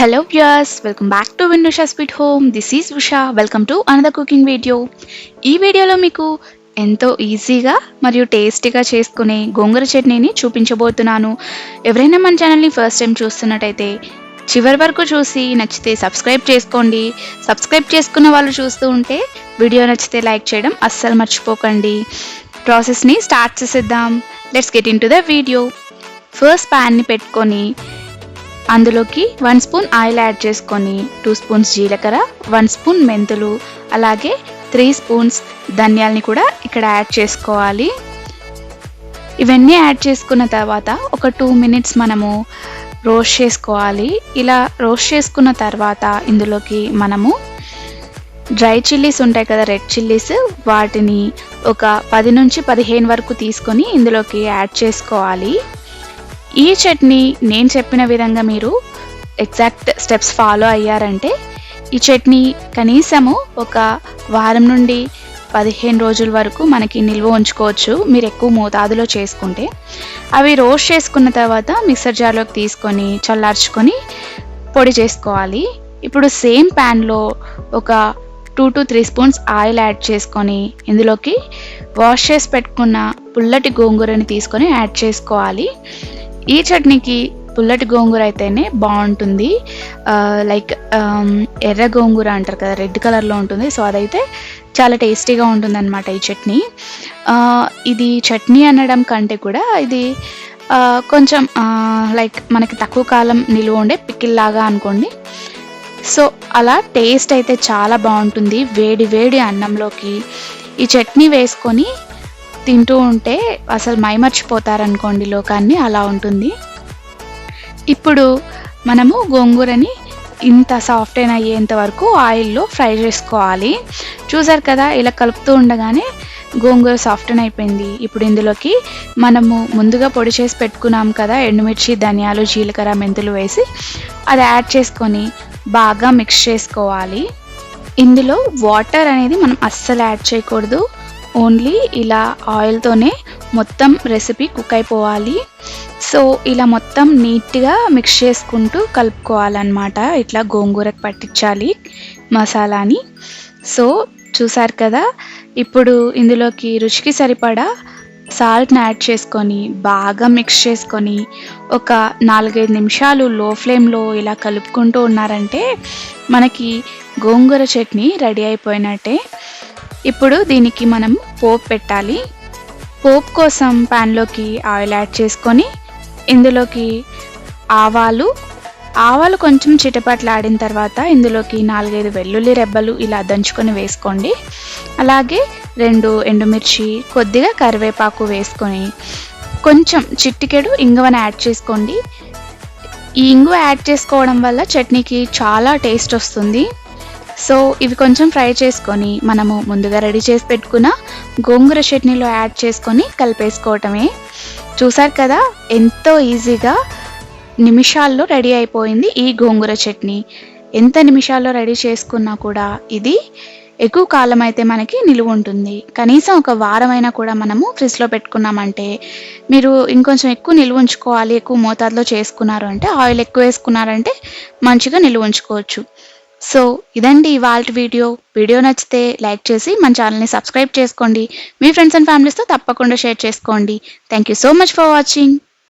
Hello viewers welcome back to విండోషా sweet home this is Usha welcome to another cooking video ఈ వీడియోలో మీకు ఎంతో ఈజీగా మరియు టేస్టీగా చేసుకునే గోంగూర చట్నీని చూపించబోతున్నాను. ఎవరైనా మన ఛానల్ని ఫస్ట్ టైం చూస్తున్నట్టయితే చివరి వరకు చూసి నచ్చితే సబ్స్క్రైబ్ చేసుకోండి. సబ్స్క్రైబ్ చేసుకున్న వాళ్ళు చూస్తూ ఉంటే వీడియో నచ్చితే లైక్ చేయడం అస్సలు మర్చిపోకండి. ప్రాసెస్ని స్టార్ట్ చేసేద్దాం. Let's get into the video first ప్యాన్ని పెట్టుకొని అందులోకి వన్ స్పూన్ ఆయిల్ యాడ్ చేసుకొని టూ స్పూన్స్ జీలకర్ర వన్ స్పూన్ మెంతులు అలాగే త్రీ స్పూన్స్ ధనియాల్ని కూడా ఇక్కడ యాడ్ చేసుకోవాలి. ఇవన్నీ యాడ్ చేసుకున్న తర్వాత ఒక టూ మినిట్స్ మనము రోస్ట్ చేసుకోవాలి. ఇలా రోస్ట్ చేసుకున్న తర్వాత ఇందులోకి మనము డ్రై చిల్లీస్ ఉంటాయి కదా రెడ్ చిల్లీస్ వాటిని ఒక పది నుంచి పదిహేను వరకు తీసుకొని ఇందులోకి యాడ్ చేసుకోవాలి. ఈ చట్నీ నేను చెప్పిన విధంగా మీరు ఎగ్జాక్ట్ స్టెప్స్ ఫాలో అయ్యారంటే ఈ చట్నీ కనీసము ఒక వారం నుండి పదిహేను రోజుల వరకు మనకి నిల్వ ఉంచుకోవచ్చు. మీరు ఎక్కువ మోతాదులో చేసుకుంటే అవి రోస్ట్ చేసుకున్న తర్వాత మిక్సర్ జార్లోకి తీసుకొని చల్లార్చుకొని పొడి చేసుకోవాలి. ఇప్పుడు సేమ్ ప్యాన్లో ఒక two to three spoons oil add చేసుకొని ఇందులోకి వాష్ చేసి పెట్టుకున్న పుల్లటి గోంగూరని తీసుకొని యాడ్ చేసుకోవాలి. ఈ చట్నీకి పుల్లటి గోంగూర అయితేనే బాగుంటుంది. లైక్ ఎర్ర గోంగూర అంటారు కదా రెడ్ కలర్లో ఉంటుంది. సో అదైతే చాలా టేస్టీగా ఉంటుంది అనమాట ఈ చట్నీ. ఇది చట్నీ అనడం కంటే కూడా ఇది కొంచెం లైక్ మనకి తక్కువ కాలం నిలువ ఉండే పికిల్లాగా అనుకోండి. సో అలా టేస్ట్ అయితే చాలా బాగుంటుంది. వేడి వేడి అన్నంలోకి ఈ చట్నీ వేసుకొని తింటూ ఉంటే అసలు మైమర్చిపోతారనుకోండి లోకాన్ని అలా ఉంటుంది. ఇప్పుడు మనము గోంగూరని ఇంత సాఫ్ట్ అయిన అయ్యేంత వరకు ఆయిల్లో ఫ్రై చేసుకోవాలి. చూసారు కదా ఇలా కలుపుతూ ఉండగానే గోంగూర సాఫ్ట్ అయిపోయింది. ఇప్పుడు ఇందులోకి మనము ముందుగా పొడి చేసి పెట్టుకున్నాం కదా ఎండుమిర్చి ధనియాలు జీలకర్ర మెంతులు వేసి అది యాడ్ చేసుకొని బాగా మిక్స్ చేసుకోవాలి. ఇందులో వాటర్ అనేది మనం అస్సలు యాడ్ చేయకూడదు. ఓన్లీ ఇలా ఆయిల్తోనే మొత్తం రెసిపీ కుక్ అయిపోవాలి. సో ఇలా మొత్తం నీట్గా మిక్స్ చేసుకుంటూ కలుపుకోవాలన్నమాట. ఇట్లా గోంగూరకు పట్టించాలి మసాలాని. సో చూసారు కదా ఇప్పుడు ఇందులోకి రుచికి సరిపడా సాల్ట్ని యాడ్ చేసుకొని బాగా మిక్స్ చేసుకొని ఒక నాలుగైదు నిమిషాలు లో ఫ్లేమ్లో ఇలా కలుపుకుంటూ ఉన్నారంటే మనకి గోంగూర చట్నీ రెడీ అయిపోయినట్టే. ఇప్పుడు దీనికి మనం పోపు పెట్టాలి. పోపు కోసం ప్యాన్లోకి ఆయిల్ యాడ్ చేసుకొని ఇందులోకి ఆవాలు. ఆవాలు కొంచెం చిటపట్లాడిన తర్వాత ఇందులోకి నాలుగైదు వెల్లుల్లి రెబ్బలు ఇలా దంచుకొని వేసుకోండి. అలాగే రెండు ఎండుమిర్చి కొద్దిగా కరివేపాకు వేసుకొని కొంచెం చిట్టికెడు ఇంగువని యాడ్ చేసుకోండి. ఈ ఇంగువ యాడ్ చేసుకోవడం వల్ల చట్నీకి చాలా టేస్ట్ వస్తుంది. సో ఇవి కొంచెం ఫ్రై చేసుకొని మనము ముందుగా రెడీ చేసి పెట్టుకున్న గోంగూర చట్నీలో యాడ్ చేసుకొని కలిపేసుకోవటమే. చూసారు కదా ఎంతో ఈజీగా నిమిషాల్లో రెడీ అయిపోయింది ఈ గోంగూర చట్నీ. ఎంత నిమిషాల్లో రెడీ చేసుకున్నా కూడా ఇది ఎక్కువ కాలం అయితే మనకి నిలువ ఉంటుంది. కనీసం ఒక వారమైనా కూడా మనము ఫ్రిడ్జ్లో పెట్టుకున్నామంటే మీరు ఇంకొంచెం ఎక్కువ నిల్వ ఉంచుకోవాలి ఎక్కువ మోతాదులో చేసుకున్నారు అంటే ఆయిల్ ఎక్కువ వేసుకున్నారంటే మంచిగా నిల్వ ఉంచుకోవచ్చు. సో ఇదండి ఇవాళ వీడియో. వీడియో నచ్చితే లైక్ చేసి మన ఛానల్ని సబ్స్క్రైబ్ చేసుకోండి. మీ ఫ్రెండ్స్ అండ్ ఫ్యామిలీస్తో తప్పకుండా షేర్ చేసుకోండి. Thank you so much for watching.